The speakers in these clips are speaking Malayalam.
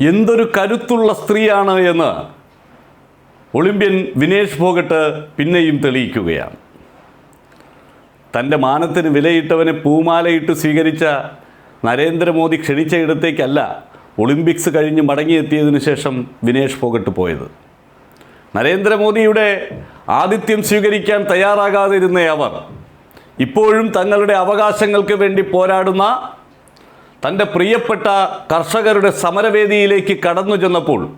എന്തൊരു കരുത്തുള്ള സ്ത്രീയാണ് എന്ന് ഒളിമ്പ്യൻ വിനേഷ് ഫോഗട്ട് പിന്നെയും തെളിയിക്കുകയാണ്. തന്റെ മാനത്തിന് വിലയിട്ടവനെ പൂമാലയിട്ട് സ്വീകരിച്ച നരേന്ദ്രമോദി ക്ഷണിച്ച ഇടത്തേക്കല്ല ഒളിമ്പിക്സ് കഴിഞ്ഞ് മടങ്ങിയെത്തിയതിനു ശേഷം വിനേഷ് ഫോഗട്ട് പോയത്. നരേന്ദ്രമോദിയുടെ ആതിഥ്യം സ്വീകരിക്കാൻ തയ്യാറാകാതിരുന്ന അവർ. ഇപ്പോഴും തങ്ങളുടെ അവകാശങ്ങൾക്ക് വേണ്ടി പോരാടുന്ന തന്റെ പ്രിയപ്പെട്ട കർഷകരുടെ സമരവേദിയിലേക്ക് കടന്നു ചെന്നപ്പോൾ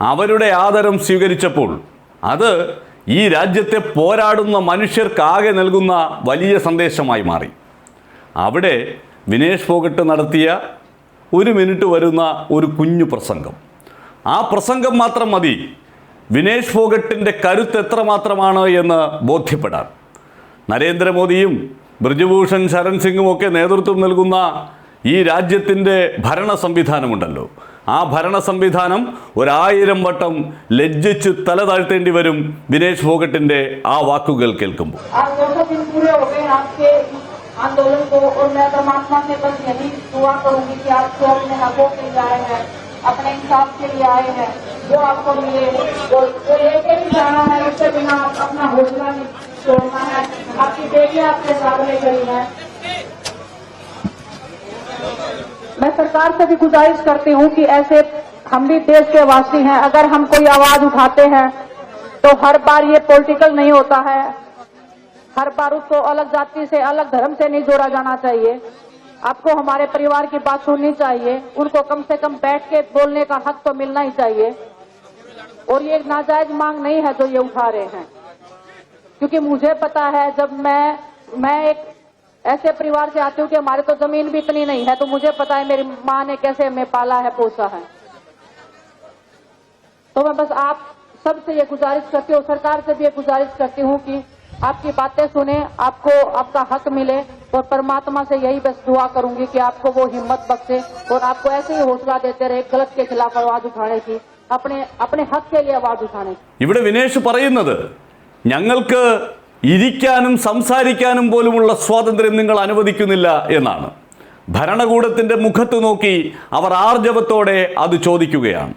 അവരുടെ ആദരം സ്വീകരിച്ചപ്പോൾ അത് ഈ രാജ്യത്തെ പോരാടുന്ന മനുഷ്യർക്കാകെ നൽകുന്ന വലിയ സന്ദേശമായി മാറി. അവിടെ വിനേഷ് ഫോഗട്ട് നടത്തിയ ഒരു മിനിറ്റ് വരുന്ന ഒരു കുഞ്ഞു പ്രസംഗം. ആ പ്രസംഗം മാത്രം മതി. വിനേഷ് ഫോഗട്ടിന്റെ കരുത്ത് എത്രമാത്രമാണ് എന്ന് ബോധ്യപ്പെടാൻ. നരേന്ദ്രമോദിയും ബ്രിജഭൂഷൺ ശരൺ സിംഗും ഒക്കെ നേതൃത്വം നൽകുന്ന ഈ രാജ്യത്തിൻ്റെ ഭരണ സംവിധാനമുണ്ടല്ലോ ആ ഭരണ സംവിധാനം ഒരായിരം വട്ടം ലജ്ജിച്ച് തല താഴ്ത്തേണ്ടി വരും വിനേഷ് ഫോഗട്ടിൻ്റെ ആ വാക്കുകൾ കേൾക്കുമ്പോൾ आज दो सौ दिन पूरे हो गए आपके इस आंदोलन को और मैं परमात्मा से बस यही दुआ करूंगी कि आप जो अपने हकों के लिए आए हैं अपने इंसाफ के लिए आए हैं जो आपको मिले वो जो लेके भी जाना है उसके बिना आप अपना हौसला नहीं छोड़ना है आपकी बेटियां आपके सामने खड़ी हैं मैं सरकार से भी गुजारिश करती हूँ कि ऐसे हम भी देश के वासी हैं। अगर हम कोई आवाज़ उठाते हैं तो हर बार ये पॉलिटिकल नहीं होता है। हर बार उसको अलग जाति से, अलग धर्म से नहीं जोड़ा जाना चाहिए। आपको हमारे परिवार की बात सुननी चाहिए। उनको कम से कम बैठ के बोलने का हक तो मिलना ही चाहिए। और ये नाजायज मांग नहीं है जो ये उठा रहे हैं। क्योंकि मुझे पता है, जब मैं मैं एक ऐसे परिवार से आती हूँ कि हमारे तो जमीन भी इतनी नहीं है तो मुझे पता है मेरी माँ ने कैसे हमें पाला है पोसा है तो मैं बस आप सबसे ये गुजारिश करती हूँ सरकार से भी ये गुजारिश करती हूँ कि आपकी बातें सुने आपको आपका हक मिले और परमात्मा से यही बस दुआ करूंगी कि आपको वो हिम्मत बख्शे और आपको ऐसे ही हौसला देते रहे गलत के खिलाफ आवाज उठाने की अपने अपने हक के लिए आवाज उठाने की ഇവിടെ വിനേഷ് പറയുന്നത് ഞങ്ങൾക്ക് ഇരിക്കാനും സംസാരിക്കാനും പോലുമുള്ള സ്വാതന്ത്ര്യം നിങ്ങൾ അനുവദിക്കുന്നില്ല എന്നാണ്. ഭരണകൂടത്തിന്റെ മുഖത്ത് നോക്കി അവർ ആർജവത്തോടെ അത് ചോദിക്കുകയാണ്.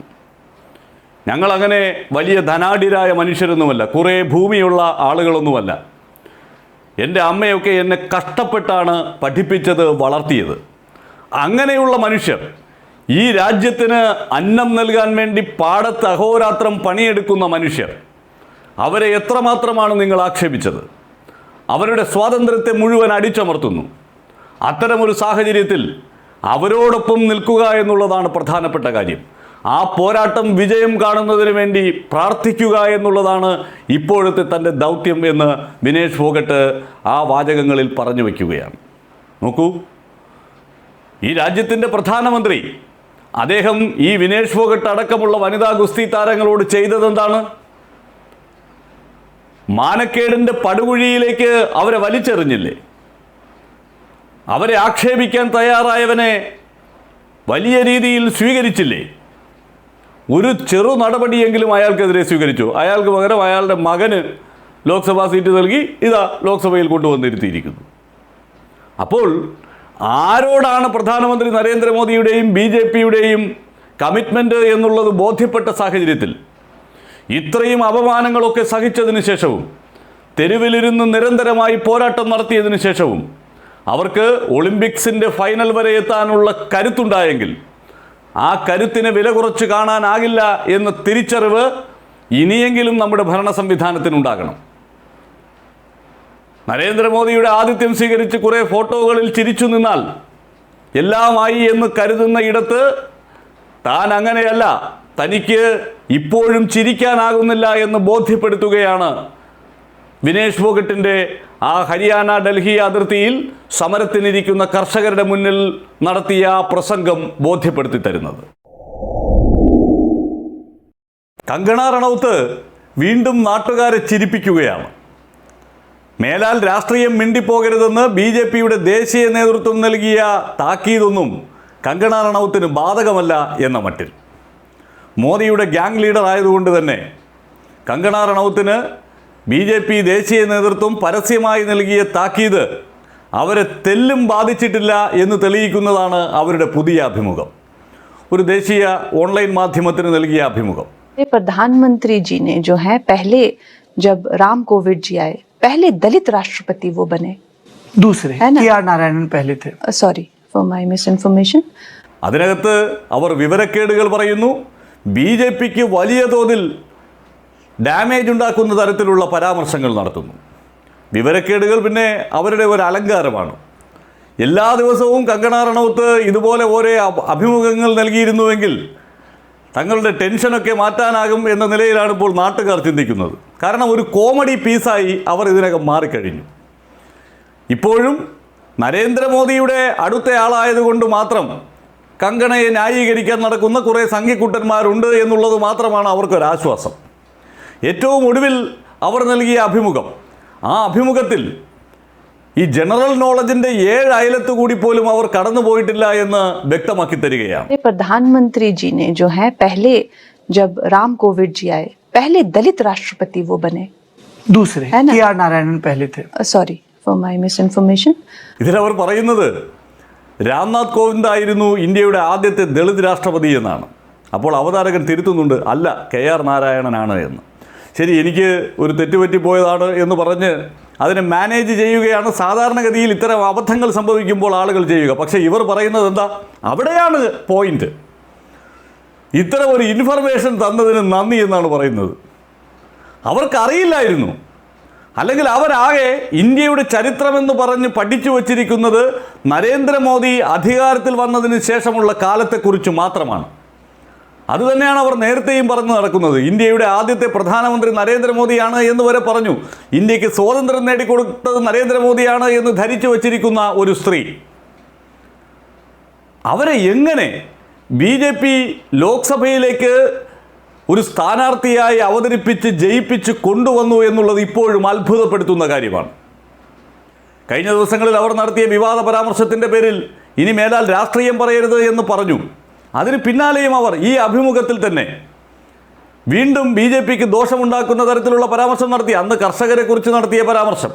ഞങ്ങളങ്ങനെ വലിയ ധനാഢ്യരായ മനുഷ്യരൊന്നുമല്ല കുറേ ഭൂമിയുള്ള ആളുകളൊന്നുമല്ല. എന്റെ അമ്മയൊക്കെ എന്നെ കഷ്ടപ്പെട്ടാണ് പഠിപ്പിച്ചത് വളർത്തിയത്. അങ്ങനെയുള്ള മനുഷ്യർ ഈ രാജ്യത്തിന് അന്നം നൽകാൻ വേണ്ടി പാടത്ത് അഹോരാത്രം പണിയെടുക്കുന്ന മനുഷ്യർ അവരെ എത്രമാത്രമാണ് നിങ്ങൾ ആക്ഷേപിച്ചത്? അവരുടെ സ്വാതന്ത്ര്യത്തെ മുഴുവൻ അടിച്ചമർത്തുന്നു. അത്തരമൊരു സാഹചര്യത്തിൽ അവരോടൊപ്പം നിൽക്കുക എന്നുള്ളതാണ് പ്രധാനപ്പെട്ട കാര്യം. ആ പോരാട്ടം വിജയം കാണുന്നതിന് വേണ്ടി പ്രാർത്ഥിക്കുക എന്നുള്ളതാണ് ഇപ്പോഴത്തെ തന്റെ ദൗത്യം എന്ന് ദിനേഷ് ഫോഗട്ട് ആ വാചകങ്ങളിൽ പറഞ്ഞു വയ്ക്കുകയാണ്. നോക്കൂ. ഈ രാജ്യത്തിന്റെ പ്രധാനമന്ത്രി അദ്ദേഹം ഈ വിനേഷ് ഫോഗട്ട് അടക്കമുള്ള വനിതാ ഗുസ്തി താരങ്ങളോട് ചെയ്തതെന്താണ്? മാനക്കേടിന്റെ പടുകുഴിയിലേക്ക് അവരെ വലിച്ചെറിഞ്ഞില്ലേ? അവരെ ആക്ഷേപിക്കാൻ തയ്യാറായവനെ വലിയ രീതിയിൽ സ്വീകരിച്ചില്ലേ? ഒരു ചെറു നടപടിയെങ്കിലും അയാൾക്കെതിരെ സ്വീകരിച്ചു. അയാൾക്ക് പകരം അയാളുടെ മകന് ലോക്സഭാ സീറ്റ് നൽകി ഇതാ ലോക്സഭയിൽ കൊണ്ടുവന്നിരുത്തിയിരിക്കുന്നു. അപ്പോൾ ആരോടാണ് പ്രധാനമന്ത്രി നരേന്ദ്രമോദിയുടെയും ബി ജെ പിയുടെയും കമ്മിറ്റ്മെന്റ് എന്നുള്ളത് ബോധ്യപ്പെട്ട സാഹചര്യത്തിൽ ഇത്രയും അപമാനങ്ങളൊക്കെ സഹിച്ചതിന് ശേഷവും തെരുവിലിരുന്ന് നിരന്തരമായി പോരാട്ടം നടത്തിയതിനു ശേഷവും അവർക്ക് ഒളിമ്പിക്സിന്റെ ഫൈനൽ വരെ എത്താനുള്ള കരുത്തുണ്ടായെങ്കിൽ ആ കരുത്തിനെ വില കുറച്ച് കാണാനാകില്ല എന്ന തിരിച്ചറിവ് ഇനിയെങ്കിലും നമ്മുടെ ഭരണ സംവിധാനത്തിനുണ്ടാകണം. നരേന്ദ്രമോദിയുടെ ആതിഥ്യം സ്വീകരിച്ച് കുറേ ഫോട്ടോകളിൽ ചിരിച്ചു നിന്നാൽ എല്ലാമായി എന്ന് കരുതുന്ന ഇടത്ത് താൻ അങ്ങനെയല്ല. തനിക്ക് ഇപ്പോഴും ചിരിക്കാനാകുന്നില്ല എന്ന് ബോധ്യപ്പെടുത്തുകയാണ് വിനേഷ് ഫോഗട്ടിന്റെ ആ ഹരിയാന ഡൽഹി അതിർത്തിയിൽ സമരത്തിനിരിക്കുന്ന കർഷകരുടെ മുന്നിൽ നടത്തിയ പ്രസംഗം ബോധ്യപ്പെടുത്തി തരുന്നത്. കങ്കണ റണൌത്ത് വീണ്ടും നാട്ടുകാരെ ചിരിപ്പിക്കുകയാണ്. മേലാൽ രാഷ്ട്രീയം മിണ്ടിപ്പോകരുതെന്ന് ബി ജെ പിയുടെ ദേശീയ നേതൃത്വം നൽകിയ താക്കീതൊന്നും കങ്കണ റണൌത്തിന് ബാധകമല്ല എന്ന മട്ടിൽ. മോദിയുടെ ഗ്യാങ് ലീഡർ ആയതുകൊണ്ട് തന്നെ കങ്കണ റണൌത്തിന് ബി ജെ പി ദേശീയ നേതൃത്വം പരസ്യമായി നൽകിയ താക്കീത് അവരെ തെല്ലും ബാധിച്ചിട്ടില്ല എന്ന് തെളിയിക്കുന്നതാണ് അവരുടെ പുതിയ അഭിമുഖം ഒരു ദേശീയ ഓൺലൈൻ മാധ്യമത്തിന് നൽകിയ അഭിമുഖം ये प्रधानमंत्री जी ने जो है पहले जब राम कोविड जी आए पहले दलित राष्ट्रपति वो बने दूसरे है ना? के आर नारायणन पहले थे sorry for my misinformation അതിനകത്ത് അവർ വിവരക്കേടുകൾ പറയുന്നു ബി ജെ പിക്ക് വലിയ തോതിൽ ഡാമേജ് ഉണ്ടാക്കുന്ന തരത്തിലുള്ള പരാമർശങ്ങൾ നടത്തുന്നു. വിവരക്കേടുകൾ പിന്നെ അവരുടെ ഒരു അലങ്കാരമാണ്. എല്ലാ ദിവസവും കങ്കണ റണൗത്ത് ഇതുപോലെ ഓരോ അഭിമുഖങ്ങൾ നൽകിയിരുന്നുവെങ്കിൽ തങ്ങളുടെ ടെൻഷനൊക്കെ മാറ്റാനാകും എന്ന നിലയിലാണ് ഇപ്പോൾ നാട്ടുകാർ ചിന്തിക്കുന്നത്. കാരണം ഒരു കോമഡി പീസായി അവർ ഇതിനകം മാറിക്കഴിഞ്ഞു. ഇപ്പോഴും നരേന്ദ്രമോദിയുടെ അടുത്തയാളായതുകൊണ്ട് മാത്രം കങ്കണയെ ന്യായീകരിക്കാൻ നടക്കുന്ന കുറേ സംഘിക്കുട്ടന്മാരുണ്ട് എന്നുള്ളത് മാത്രമാണ് അവർക്കൊരാശ്വാസം. ഏറ്റവും ഒടുവിൽ അവർ നൽകിയ അഭിമുഖം. ആ അഭിമുഖത്തിൽ ഈ ജനറൽ നോളജിന്റെ ഏഴ് അയലത്ത് കൂടി പോലും അവർ കടന്നുപോയിട്ടില്ല എന്ന് വ്യക്തമാക്കി തരികയാണ്. പ്രധാനമന്ത്രി ജീനെ ജോ ഹെ പെഹ്ലെ ജബ് രാം കോവിഡ് ജി ആയെ പെഹ്ലെ ദലിത് രാഷ്ട്രപതി വോ ബനെ? ദൂസരെ നാരായണൻ പെഹ്ലെ sorry for my miss information ഇതിലവർ പറയുന്നത് രാംനാഥ് കോവിന്ദ് ആയിരുന്നു ഇന്ത്യയുടെ ആദ്യത്തെ ദളിത് രാഷ്ട്രപതി എന്നാണ്. അപ്പോൾ അവതാരകൻ തിരുത്തുന്നുണ്ട് അല്ല കെ ആർ നാരായണനാണ് എന്ന്. ശരി എനിക്ക് ഒരു തെറ്റുപറ്റിപ്പോയതാണ് എന്ന് പറഞ്ഞ് അതിനെ മാനേജ് ചെയ്യുകയാണ്. സാധാരണഗതിയിൽ ഇത്തരം അബദ്ധങ്ങൾ സംഭവിക്കുമ്പോൾ ആളുകൾ ചെയ്യുക. പക്ഷേ ഇവർ പറയുന്നത് എന്താ? അവിടെയാണ് പോയിന്റ്. ഇത്തരം ഒരു ഇൻഫർമേഷൻ തന്നതിന് നന്ദി എന്നാണ് പറയുന്നത്. അവർക്കറിയില്ലായിരുന്നു. അല്ലെങ്കിൽ അവരാകെ ഇന്ത്യയുടെ ചരിത്രമെന്ന് പറഞ്ഞ് പഠിച്ചു വച്ചിരിക്കുന്നത് നരേന്ദ്രമോദി അധികാരത്തിൽ വന്നതിന് ശേഷമുള്ള കാലത്തെക്കുറിച്ച് മാത്രമാണ്. അതുതന്നെയാണ് അവർ നേരത്തെയും പറഞ്ഞു നടക്കുന്നത്. ഇന്ത്യയുടെ ആദ്യത്തെ പ്രധാനമന്ത്രി നരേന്ദ്രമോദിയാണ് എന്ന് വരെ പറഞ്ഞു. ഇന്ത്യയ്ക്ക് സ്വാതന്ത്ര്യം നേടിക്കൊടുത്തത് നരേന്ദ്രമോദിയാണ് എന്ന് ധരിച്ചു വച്ചിരിക്കുന്ന ഒരു സ്ത്രീ. അവരെ എങ്ങനെ ബി ജെ പി ലോക്സഭയിലേക്ക് ഒരു സ്ഥാനാർത്ഥിയായി അവതരിപ്പിച്ച് ജയിപ്പിച്ച് കൊണ്ടുവന്നു എന്നുള്ളത് ഇപ്പോഴും അത്ഭുതപ്പെടുത്തുന്ന കാര്യമാണ്. കഴിഞ്ഞ ദിവസങ്ങളിൽ അവർ നടത്തിയ വിവാദ പരാമർശത്തിന്റെ പേരിൽ ഇനി മേലാൽ രാഷ്ട്രീയം പറയരുത് എന്ന് പറഞ്ഞു. അതിന് പിന്നാലെയും അവർ ഈ അഭിമുഖത്തിൽ തന്നെ വീണ്ടും ബി ജെ പിക്ക് ദോഷമുണ്ടാക്കുന്ന തരത്തിലുള്ള പരാമർശം നടത്തി. അന്ന് കർഷകരെക്കുറിച്ച് നടത്തിയ പരാമർശം.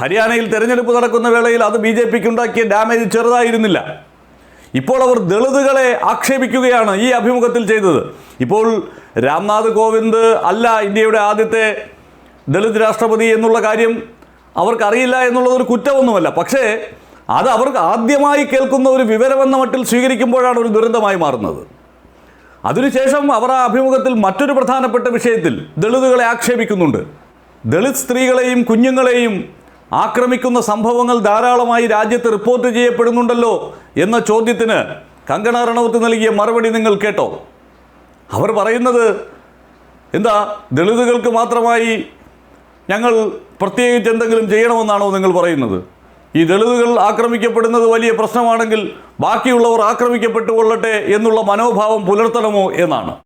ഹരിയാനയിൽ തെരഞ്ഞെടുപ്പ് നടക്കുന്ന വേളയിൽ അത് ബി ജെ പിക്ക് ഉണ്ടാക്കിയ ഡാമേജ് ചെറുതായിരുന്നില്ല. ഇപ്പോൾ അവർ ദളിതുകളെ ആക്ഷേപിക്കുകയാണ് ഈ അഭിമുഖത്തിൽ ചെയ്തത്. ഇപ്പോൾ രാംനാഥ് കോവിന്ദ് അല്ല ഇന്ത്യയുടെ ആദ്യത്തെ ദളിത് രാഷ്ട്രപതി എന്നുള്ള കാര്യം അവർക്കറിയില്ല എന്നുള്ളതൊരു കുറ്റമൊന്നുമല്ല. പക്ഷേ അത് അവർക്ക് ആദ്യമായി കേൾക്കുന്ന ഒരു വിവരമെന്ന മട്ടിൽ സ്വീകരിക്കുമ്പോഴാണ് ഒരു ദുരന്തമായി മാറുന്നത്. അതിനുശേഷം അവർ ആ അഭിമുഖത്തിൽ മറ്റൊരു പ്രധാനപ്പെട്ട വിഷയത്തിൽ ദളിതുകളെ ആക്ഷേപിക്കുന്നുണ്ട്. ദളിത് സ്ത്രീകളെയും കുഞ്ഞുങ്ങളെയും ആക്രമിക്കുന്ന സംഭവങ്ങൾ ധാരാളമായി രാജ്യത്ത് റിപ്പോർട്ട് ചെയ്യപ്പെടുന്നുണ്ടല്ലോ എന്ന ചോദ്യത്തിന് കങ്കണ റണൗത്ത് നൽകിയ മറുപടി നിങ്ങൾ കേട്ടോ. അവർ പറയുന്നത് എന്താ ദളിതുകൾക്ക് മാത്രമായി ഞങ്ങൾ പ്രത്യേകിച്ച് എന്തെങ്കിലും ചെയ്യണമെന്നാണോ നിങ്ങൾ പറയുന്നത്? ഈ ദളിതുകൾ ആക്രമിക്കപ്പെടുന്നത് വലിയ പ്രശ്നമാണെങ്കിൽ ബാക്കിയുള്ളവർ ആക്രമിക്കപ്പെട്ടുകൊള്ളട്ടെ എന്നുള്ള മനോഭാവം പുലർത്തണമോ എന്നാണ്.